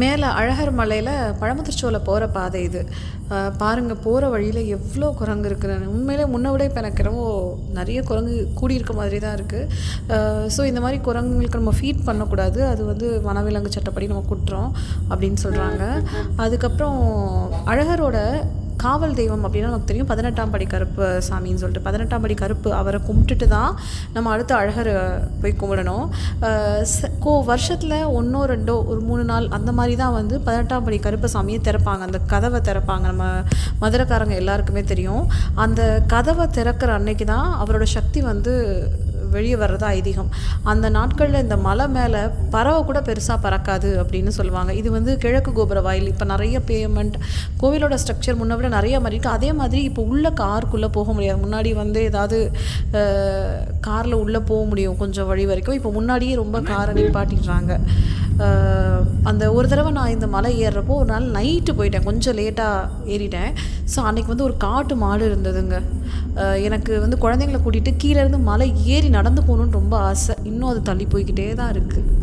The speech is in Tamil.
மேலே அழகர் மலையில் பழமுதிர்ச்சோலை போகிற பாதை இது. பாருங்கள் போகிற வழியில் எவ்வளோ குரங்கு இருக்குன்னு உண்மையிலே முன்ன விட இப்போ எனக்கு ரொம்ப நிறைய குரங்கு கூடியிருக்க மாதிரி தான் இருக்குது ஸோ இந்த மாதிரி குரங்குகளுக்கு நம்ம ஃபீட் பண்ணக்கூடாது. அது வந்து வனவிலங்கு சட்டப்படி நம்ம குட்டுறோம் அப்படின்னு சொல்கிறாங்க அதுக்கப்புறம் அழகரோட காவல் தெய்வம் அப்படின்னா நமக்கு தெரியும். பதினெட்டாம் படி கருப்பு சாமின்னு சொல்லிட்டு பதினெட்டாம் படி கருப்பு அவரை கும்பிட்டுட்டு தான் நம்ம அடுத்த அழகரை போய் கும்பிடணும். கோ வருஷத்தில் ஒன்றோ ரெண்டோ ஒரு மூணு நாள் அந்த மாதிரி தான் வந்து பதினெட்டாம் படி கருப்பு சாமியை திறப்பாங்க. அந்த கதவை திறப்பாங்க. நம்ம மதுரைக்காரங்க எல்லாருக்குமே தெரியும். அந்த கதவை திறக்கிற அன்னைக்கு தான் அவரோட சக்தி வந்து வெளியே வர்றதா ஐதீகம். அந்த நாட்களில் இந்த மலை மேலே பறவை கூட பெருசாக பறக்காது அப்படின்னு சொல்லுவாங்க. இது வந்து கிழக்கு கோபுர வாயில். இப்போ நிறைய பேமெண்ட் கோவிலோட ஸ்ட்ரக்சர் முன்ன விட நிறைய மாதிரி இருக்குது அதே மாதிரி இப்போ உள்ள காருக்குள்ளே போக முடியாது. முன்னாடி வந்து ஏதாவது காரில் உள்ளே போக முடியும் கொஞ்சம் வழி வரைக்கும். இப்போ முன்னாடியே ரொம்ப காரை நிப்பாட்டிடுறாங்க. அந்த ஒரு தடவை நான் இந்த மலை ஏறுறப்போ ஒரு நாள் நைட்டு போயிட்டேன். கொஞ்சம் லேட்டாக ஏறிட்டேன். ஸோ அன்னைக்கு வந்து ஒரு காட்டு மாடு இருந்ததுங்க. எனக்கு வந்து குழந்தைங்கள கூட்டிகிட்டு கீழேருந்து மலை ஏறி நடந்து போகணுன்னு ரொம்ப ஆசை. இன்னும் அது தள்ளி போய்கிட்டே தான் இருக்குது